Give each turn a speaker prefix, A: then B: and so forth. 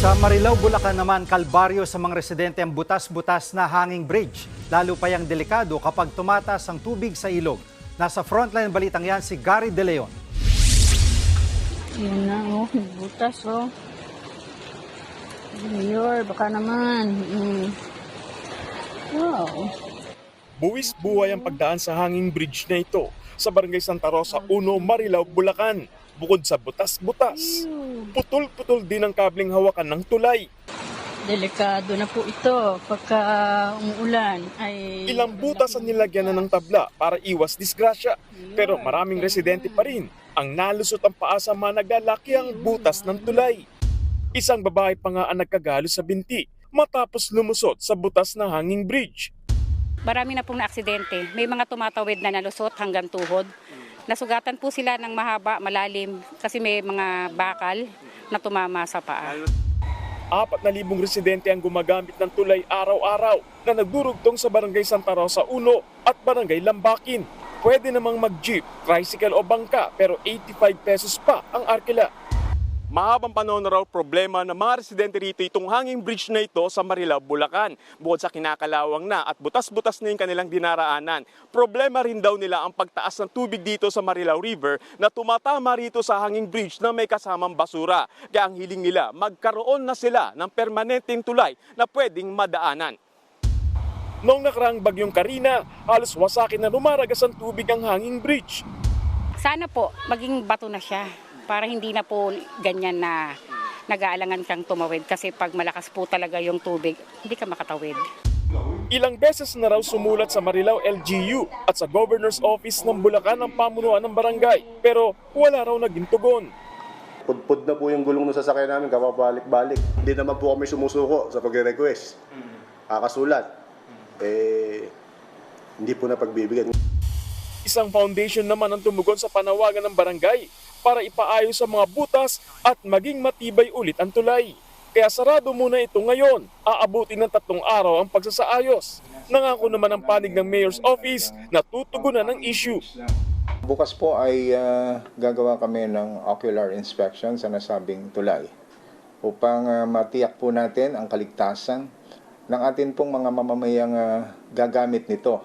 A: Sa Marilao, Bulacan naman, kalbaryo sa mga residente ang butas-butas na hanging bridge. Lalo pa yung delikado kapag tumatas ang tubig sa ilog. Nasa frontline balitang yan si Gary De Leon.
B: Yun na, oh. Butas, oh. Mayor, baka naman. Mm. Wow.
C: Buwis buhay ang pagdaan sa hanging bridge na ito sa Barangay Santa Rosa 1, Marilao, Bulacan. Bukod sa butas-butas, putol-putol din ang kabling hawakan ng tulay.
B: Delikado na po ito pagka umuulan. Ay,
C: Ilang butas ang nilagyan na ng tabla para iwas disgrasya. Pero maraming residente pa rin ang nalusot ang paa sa mga naglalaki ang butas ng tulay. Isang babae pa nga ang nagkagalo sa binti matapos lumusot sa butas na hanging bridge.
D: Marami na pong naaksidente. May mga tumatawid na nalusot hanggang tuhod. Nasugatan po sila ng mahaba, malalim kasi may mga bakal na tumama sa paa.
C: Apat na libong residente ang gumagamit ng tulay araw-araw na nagdurugtong sa Barangay Santa Rosa 1 at Barangay Lambakin. Pwede namang mag-jeep, tricycle o bangka pero 85 pesos pa ang arkila. Mahabang panahon na raw problema ng mga residente rito itong hanging bridge na ito sa Marilao, Bulacan. Bukod sa kinakalawang na at butas-butas na yung kanilang dinaraanan, problema rin daw nila ang pagtaas ng tubig dito sa Marilao River na tumatama rito sa hanging bridge na may kasamang basura. Kaya ang hiling nila, magkaroon na sila ng permanenteng tulay na pwedeng madaanan. Noong nakaraang bagyong Karina, halos wasakin na lumaragas ang tubig ang hanging bridge.
D: Sana po maging bato na siya para hindi na po ganyan na nag-aalangan kang tumawid kasi pag malakas po talaga yung tubig, hindi ka makatawid.
C: Ilang beses na raw sumulat sa Marilao LGU at sa Governor's Office ng Bulacan ang pamunuan ng barangay pero wala raw naging tugon.
E: Pudpud na po yung gulong ng sasakyan namin, kapabalik-balik. Hindi naman po kami sumusuko sa pagre-request. Kakasulat. Eh, hindi po na pagbibigyan.
C: Isang foundation naman ang tumugon sa panawagan ng barangay para ipaayos sa mga butas at maging matibay ulit ang tulay. Kaya sarado muna ito ngayon. Aabuti ng tatlong araw ang pagsasaayos. Nangako naman ang panig ng Mayor's Office na tutugunan ng issue.
F: Bukas po ay ah, gagawa kami ng ocular inspection sa nasabing tulay upang ah, matiyak po natin ang kaligtasan ng atin pong mga mamamayang ah, gagamit nito.